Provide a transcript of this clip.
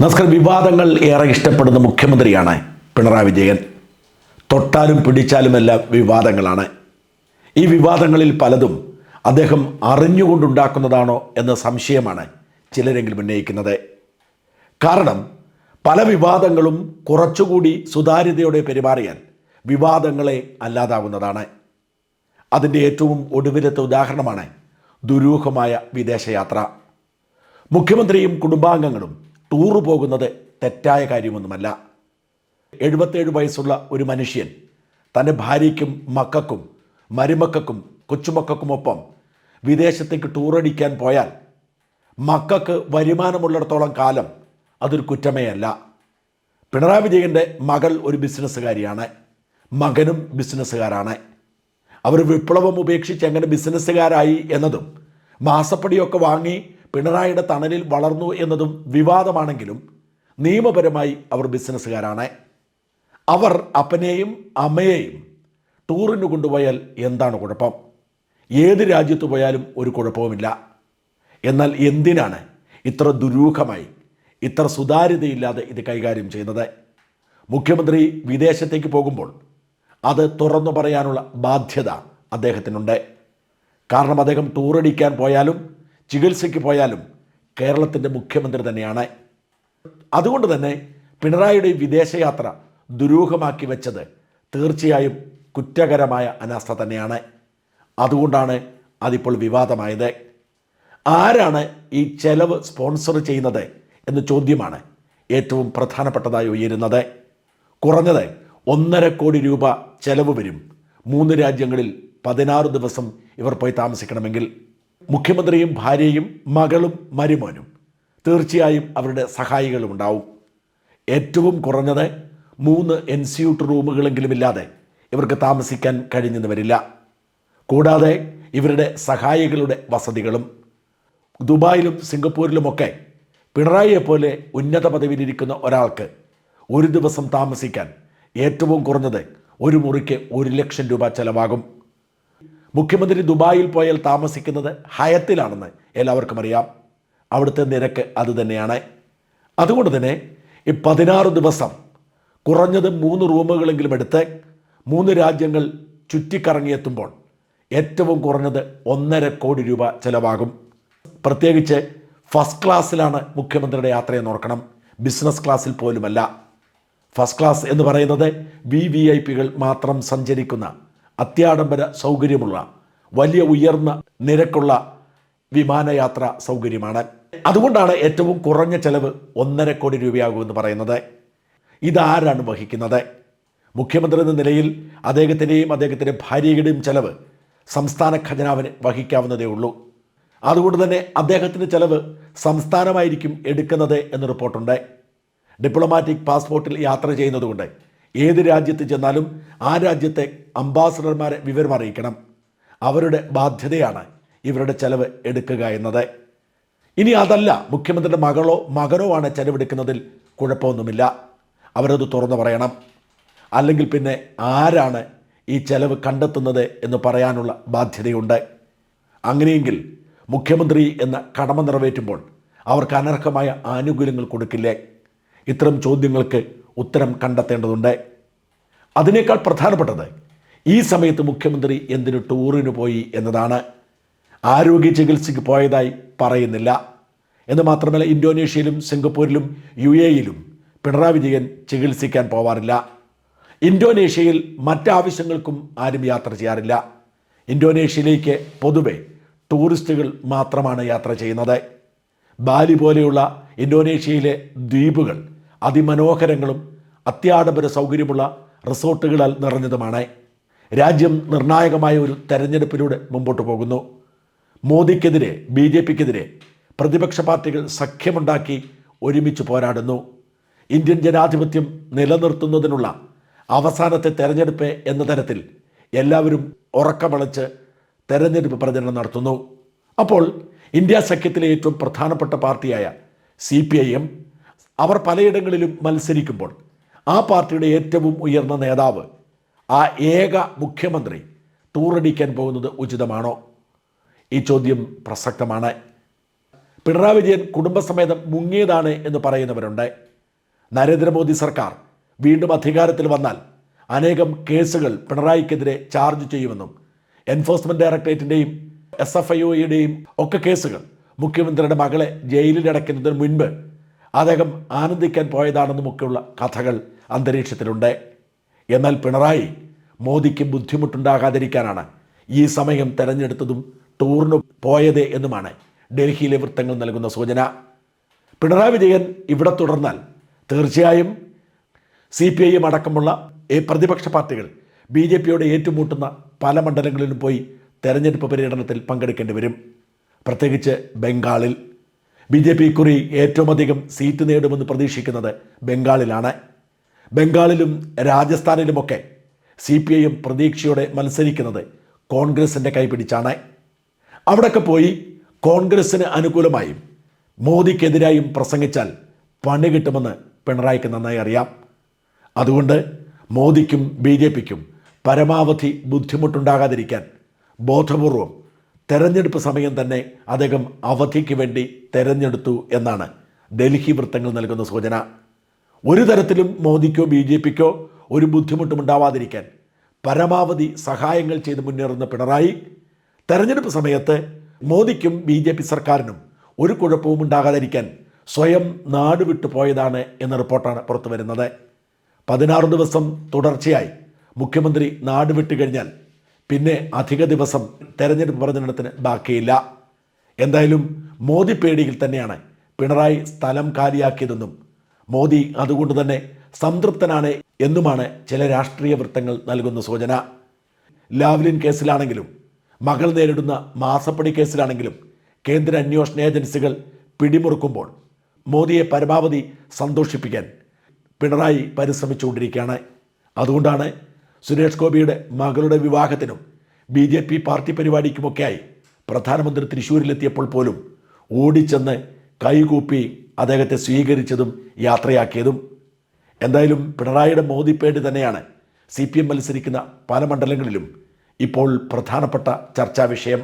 നമസ്കാരം വിവാദങ്ങൾ ഏറെ ഇഷ്ടപ്പെടുന്ന മുഖ്യമന്ത്രിയാണ് പിണറായി വിജയൻ. തൊട്ടാലും പിടിച്ചാലുമെല്ലാം വിവാദങ്ങളാണ്. ഈ വിവാദങ്ങളിൽ പലതും അദ്ദേഹം അറിഞ്ഞുകൊണ്ടുണ്ടാക്കുന്നതാണോ എന്ന സംശയമാണ് ചിലരെങ്കിലും ഉന്നയിക്കുന്നത്. കാരണം പല വിവാദങ്ങളും കുറച്ചുകൂടി സുതാര്യതയോടെ പെരുമാറിയാൽ വിവാദങ്ങളെ അല്ലാതാവുന്നതാണ്. അതിന്റെ ഏറ്റവും ഒടുവിലത്തെ ഉദാഹരണമാണ് ദുരൂഹമായ വിദേശയാത്ര. മുഖ്യമന്ത്രിയും കുടുംബാംഗങ്ങളും ടൂറ് പോകുന്നത് തെറ്റായ കാര്യമൊന്നുമല്ല. എഴുപത്തേഴ് വയസ്സുള്ള ഒരു മനുഷ്യൻ തന്റെ ഭാര്യയ്ക്കും മക്കൾക്കും മരുമക്കൾക്കും കൊച്ചുമക്കൾക്കുമൊപ്പം വിദേശത്തേക്ക് ടൂറടിക്കാൻ പോയാൽ മക്കൾക്ക് വരുമാനമുള്ളിടത്തോളം കാലം അതൊരു കുറ്റമേ അല്ല പിണറായി വിജയന്റെ മകൾ ഒരു ബിസിനസ്സുകാരിയാണ്. മകനും ബിസിനസ്സുകാരാണ്. അവർ വിപ്ലവം ഉപേക്ഷിച്ച് എങ്ങനെ ബിസിനസ്സുകാരായി എന്നതും മാസപ്പടിയൊക്കെ വാങ്ങി പിണറായിയുടെ തണലിൽ വളർന്നു എന്നതും വിവാദമാണെങ്കിലും നിയമപരമായി അവർ ബിസിനസ്സുകാരാണ്. അവർ അപ്പനെയും അമ്മയെയും ടൂറിന് കൊണ്ടുപോയാൽ എന്താണ് കുഴപ്പം? ഏത് രാജ്യത്ത് പോയാലും ഒരു കുഴപ്പവുമില്ല. എന്നാൽ എന്തിനാണ് ഇത്ര ദുരൂഹമായി ഇത്ര സുതാര്യതയില്ലാതെ ഇത് കൈകാര്യം ചെയ്യുന്നത്? മുഖ്യമന്ത്രി വിദേശത്തേക്ക് പോകുമ്പോൾ അത് തുറന്നു പറയാനുള്ള ബാധ്യത അദ്ദേഹത്തിനുണ്ട്. കാരണം അദ്ദേഹം ടൂറടിക്കാൻ പോയാലും ചികിത്സയ്ക്ക് പോയാലും കേരളത്തിന്റെ മുഖ്യമന്ത്രി തന്നെയാണ്. അതുകൊണ്ട് തന്നെ പിണറായിയുടെ വിദേശയാത്ര ദുരൂഹമാക്കി വെച്ചത് തീർച്ചയായും കുറ്റകരമായ അനാസ്ഥ തന്നെയാണ്. അതുകൊണ്ടാണ് അതിപ്പോൾ വിവാദമായത്. ആരാണ് ഈ ചെലവ് സ്പോൺസർ ചെയ്യുന്നത് എന്ന ചോദ്യമാണ് ഏറ്റവും പ്രധാനപ്പെട്ടതായി ഉയരുന്നത്. കുറഞ്ഞത് ഒന്നര കോടി രൂപ ചെലവ് വരും. മൂന്ന് രാജ്യങ്ങളിൽ പതിനാറ് ദിവസം ഇവർ പോയി താമസിക്കണമെങ്കിൽ. മുഖ്യമന്ത്രിയും ഭാര്യയും മകളും മരുമോനും തീർച്ചയായും അവരുടെ സഹായികളും ഉണ്ടാവും ഏറ്റവും കുറഞ്ഞത് മൂന്ന് എൻ എൻസ്യൂട്ട് റൂമുകളെങ്കിലും ഇല്ലാതെ ഇവർക്ക് താമസിക്കാൻ കഴിഞ്ഞെന്ന് വരില്ല കൂടാതെ ഇവരുടെ സഹായികളുടെ വസതികളും. ദുബായിലും സിംഗപ്പൂരിലുമൊക്കെ പിണറായിയെപ്പോലെ ഉന്നത പദവിയിലിരിക്കുന്ന ഒരാൾക്ക് ഒരു ദിവസം താമസിക്കാൻ ഏറ്റവും കുറഞ്ഞത് ഒരു മുറിക്ക് ഒരു ലക്ഷം രൂപ ചെലവാകും. മുഖ്യമന്ത്രി ദുബായിൽ പോയാൽ താമസിക്കുന്നത് ഹയത്തിലാണെന്ന് എല്ലാവർക്കും അറിയാം. അവിടുത്തെ നിരക്ക് അതുതന്നെയാണ് അതുകൊണ്ട് തന്നെ ഈ പതിനാറ് ദിവസം കുറഞ്ഞത് മൂന്ന് റൂമുകളെങ്കിലും എടുത്ത് മൂന്ന് രാജ്യങ്ങൾ ചുറ്റിക്കറങ്ങിയെത്തുമ്പോൾ ഏറ്റവും കുറഞ്ഞത് ഒന്നര കോടി രൂപ ചിലവാകും. പ്രത്യേകിച്ച് ഫസ്റ്റ് ക്ലാസ്സിലാണ് മുഖ്യമന്ത്രിയുടെ യാത്രയെന്ന് ഓർക്കണം. ബിസിനസ് ക്ലാസ്സിൽ പോലുമല്ല. ഫസ്റ്റ് ക്ലാസ് എന്ന് പറയുന്നത് വി വി ഐ പികൾ മാത്രം സഞ്ചരിക്കുന്ന അത്യാഡംബര സൗകര്യമുള്ള വലിയ ഉയർന്ന നിരക്കുള്ള വിമാനയാത്ര സൗകര്യമാണ്. അതുകൊണ്ടാണ് ഏറ്റവും കുറഞ്ഞ ചെലവ് ഒന്നര കോടി രൂപയാകുമെന്ന് പറയുന്നത്. ഇതാരാണ് വഹിക്കുന്നത്? മുഖ്യമന്ത്രി എന്ന നിലയിൽ അദ്ദേഹത്തിന്റെയും അദ്ദേഹത്തിന്റെ ഭാര്യയുടെയും ചെലവ് സംസ്ഥാന ഖജനാവിന് വഹിക്കാവുന്നതേ ഉള്ളൂ. അതുകൊണ്ട് തന്നെ അദ്ദേഹത്തിന്റെ ചെലവ് സംസ്ഥാനമായിരിക്കും എടുക്കുന്നത് എന്ന് റിപ്പോർട്ടുണ്ട്. ഡിപ്ലോമാറ്റിക് പാസ്പോർട്ടിൽ യാത്ര ചെയ്യുന്നതുകൊണ്ട് ഏത് രാജ്യത്ത് ചെന്നാലും ആ രാജ്യത്തെ അംബാസഡർമാരെ വിവരം അറിയിക്കണം. അവരുടെ ബാധ്യതയാണ് ഇവരുടെ ചെലവ് എടുക്കുക എന്നത്. ഇനി അതല്ല മുഖ്യമന്ത്രിയുടെ മകളോ മകനോ ആണ് ചെലവെടുക്കുന്നതിൽ കുഴപ്പമൊന്നുമില്ല. അവരത് തുറന്നു പറയണം. അല്ലെങ്കിൽ പിന്നെ ആരാണ് ഈ ചെലവ് കണ്ടെത്തുന്നത് എന്ന് പറയാനുള്ള ബാധ്യതയുണ്ട്. അങ്ങനെയെങ്കിൽ മുഖ്യമന്ത്രി എന്ന കടമ നിറവേറ്റുമ്പോൾ അവർക്ക് അനർഹമായ ആനുകൂല്യങ്ങൾ കൊടുക്കില്ലേ? ഇത്തരം ചോദ്യങ്ങൾക്ക് ഉത്തരം കണ്ടെത്തേണ്ടതുണ്ട്. അതിനേക്കാൾ പ്രധാനപ്പെട്ടത് ഈ സമയത്ത് മുഖ്യമന്ത്രി എന്തിനു ടൂറിന് പോയി എന്നതാണ്. ആരോഗ്യ ചികിത്സയ്ക്ക് പോയതായി പറയുന്നില്ല. എന്ന് മാത്രമല്ല ഇന്തോനേഷ്യയിലും സിംഗപ്പൂരിലും യു എയിലും പിണറായി വിജയൻ ചികിത്സിക്കാൻ പോവാറില്ല. ഇന്തോനേഷ്യയിൽ മറ്റാവശ്യങ്ങൾക്കും ആരും യാത്ര ചെയ്യാറില്ല. ഇന്തോനേഷ്യയിലേക്ക് പൊതുവെ ടൂറിസ്റ്റുകൾ മാത്രമാണ് യാത്ര ചെയ്യുന്നത്. ബാലി പോലെയുള്ള ഇന്തോനേഷ്യയിലെ ദ്വീപുകൾ അതിമനോഹരങ്ങളും അത്യാഡംബര സൗകര്യമുള്ള റിസോർട്ടുകളാൽ നിറഞ്ഞതുമാണ്. രാജ്യം നിർണായകമായ ഒരു തെരഞ്ഞെടുപ്പിലൂടെ മുമ്പോട്ട് പോകുന്നു. മോദിക്കെതിരെ ബി ജെ പിക്കെതിരെ പ്രതിപക്ഷ പാർട്ടികൾ സഖ്യമുണ്ടാക്കി ഒരുമിച്ച് പോരാടുന്നു. ഇന്ത്യൻ ജനാധിപത്യം നിലനിർത്തുന്നതിനുള്ള അവസാനത്തെ തെരഞ്ഞെടുപ്പ് എന്ന തരത്തിൽ എല്ലാവരും ഉറക്കമളച്ച് തെരഞ്ഞെടുപ്പ് പ്രചരണം നടത്തുന്നു. അപ്പോൾ ഇന്ത്യ സഖ്യത്തിലെ ഏറ്റവും പ്രധാനപ്പെട്ട പാർട്ടിയായ സി പി ഐ എം അവർ പലയിടങ്ങളിലും മത്സരിക്കുമ്പോൾ ആ പാർട്ടിയുടെ ഏറ്റവും ഉയർന്ന നേതാവ് ആ ഏക മുഖ്യമന്ത്രി ടൂറടിക്കാൻ പോകുന്നത് ഉചിതമാണോ? ഈ ചോദ്യം പ്രസക്തമാണ്. പിണറായി വിജയൻ കുടുംബസമേതം മുങ്ങിയതാണ് എന്ന് പറയുന്നവരുണ്ട്. നരേന്ദ്രമോദി സർക്കാർ വീണ്ടും അധികാരത്തിൽ വന്നാൽ അനേകം കേസുകൾ പിണറായിക്കെതിരെ ചാർജ് ചെയ്യുമെന്നും എൻഫോഴ്സ്മെന്റ് ഡയറക്ടറേറ്റിന്റെയും എസ് എഫ് ഐ ഒയുടെയും ഒക്കെ കേസുകൾ മുഖ്യമന്ത്രിയുടെ മകളെ ജയിലിൽ അടയ്ക്കുന്നതിന് മുൻപ് അദ്ദേഹം ആനന്ദിക്കാൻ പോയതാണെന്നുമൊക്കെയുള്ള കഥകൾ അന്തരീക്ഷത്തിലുണ്ട്. എന്നാൽ പിണറായി മോദിക്ക് ബുദ്ധിമുട്ടുണ്ടാകാതിരിക്കാനാണ് ഈ സമയം തെരഞ്ഞെടുത്തതും ടൂറിന് പോയത് എന്നുമാണ് ഡൽഹിയിലെ വൃത്തങ്ങൾ നൽകുന്ന സൂചന. പിണറായി വിജയൻ ഇവിടെ തുടർന്നാൽ തീർച്ചയായും സി പി ഐ എം അടക്കമുള്ള പ്രതിപക്ഷ പാർട്ടികൾ ബി ജെ പിയോട് ഏറ്റുമുട്ടുന്ന പല മണ്ഡലങ്ങളിലും പോയി തെരഞ്ഞെടുപ്പ് പര്യടനത്തിൽ പങ്കെടുക്കേണ്ടി വരും. പ്രത്യേകിച്ച് ബംഗാളിൽ. ബി ജെ പി കുറി ഏറ്റവും അധികം സീറ്റ് നേടുമെന്ന് പ്രതീക്ഷിക്കുന്നത് ബംഗാളിലാണ്. ബംഗാളിലും രാജസ്ഥാനിലുമൊക്കെ സി പി ഐ എം പ്രതീക്ഷയോടെ മത്സരിക്കുന്നത് കോൺഗ്രസിന്റെ കൈപിടിച്ചാണ്. അവിടെയൊക്കെ പോയി കോൺഗ്രസിന് അനുകൂലമായും മോദിക്കെതിരായും പ്രസംഗിച്ചാൽ പണി കിട്ടുമെന്ന് പിണറായിക്ക് നന്നായി അറിയാം. അതുകൊണ്ട് മോദിക്കും ബി ജെ പിക്കും പരമാവധി ബുദ്ധിമുട്ടുണ്ടാകാതിരിക്കാൻ ബോധപൂർവം തെരഞ്ഞെടുപ്പ് സമയം തന്നെ അദ്ദേഹം അവധിക്ക് വേണ്ടി തെരഞ്ഞെടുത്തു എന്നാണ് ഡൽഹി വൃത്തങ്ങൾ നൽകുന്ന സൂചന. ഒരു തരത്തിലും മോദിക്കോ ബി ജെ പിക്കോ ഒരു ബുദ്ധിമുട്ടും ഉണ്ടാവാതിരിക്കാൻ പരമാവധി സഹായങ്ങൾ ചെയ്ത് മുന്നേറുന്ന പിണറായി തെരഞ്ഞെടുപ്പ് സമയത്ത് മോദിക്കും ബി ജെ പി സർക്കാരിനും ഒരു കുഴപ്പവും ഉണ്ടാകാതിരിക്കാൻ സ്വയം നാട് വിട്ടു പോയതാണ് എന്ന റിപ്പോർട്ടാണ് പുറത്തു വരുന്നത് പതിനാറ് ദിവസം തുടർച്ചയായി മുഖ്യമന്ത്രി നാട് വിട്ടു കഴിഞ്ഞാൽ പിന്നെ അധിക ദിവസം തെരഞ്ഞെടുപ്പ് പ്രചരണത്തിന് ബാക്കിയില്ല. എന്തായാലും മോദി പേടിയിൽ തന്നെയാണ് പിണറായി സ്ഥലം കാലിയാക്കിയതെന്നും മോദി അതുകൊണ്ട് തന്നെ സംതൃപ്തനാണ് എന്നുമാണ് ചില രാഷ്ട്രീയ വൃത്തങ്ങൾ നൽകുന്ന സൂചന. ലാവ്ലിൻ കേസിലാണെങ്കിലും മകൾ നേരിടുന്ന മാസപ്പടി കേസിലാണെങ്കിലും കേന്ദ്ര അന്വേഷണ ഏജൻസികൾ പിടിമുറുക്കുമ്പോൾ മോദിയെ പരമാവധി സന്തോഷിപ്പിക്കാൻ പിണറായി പരിശ്രമിച്ചുകൊണ്ടിരിക്കുകയാണ്. അതുകൊണ്ടാണ് സുരേഷ് ഗോപിയുടെ മകളുടെ വിവാഹത്തിനും ബി ജെ പി പാർട്ടി പരിപാടിക്കുമൊക്കെയായി പ്രധാനമന്ത്രി തൃശ്ശൂരിലെത്തിയപ്പോൾ പോലും ഓടിച്ചെന്ന് കൈകൂപ്പി അദ്ദേഹത്തെ സ്വീകരിച്ചതും യാത്രയാക്കിയതും. എന്തായാലും പിണറായിയുടെ മോദി പേടി തന്നെയാണ് സി പി എം മത്സരിക്കുന്ന പല മണ്ഡലങ്ങളിലും ഇപ്പോൾ പ്രധാനപ്പെട്ട ചർച്ചാ വിഷയം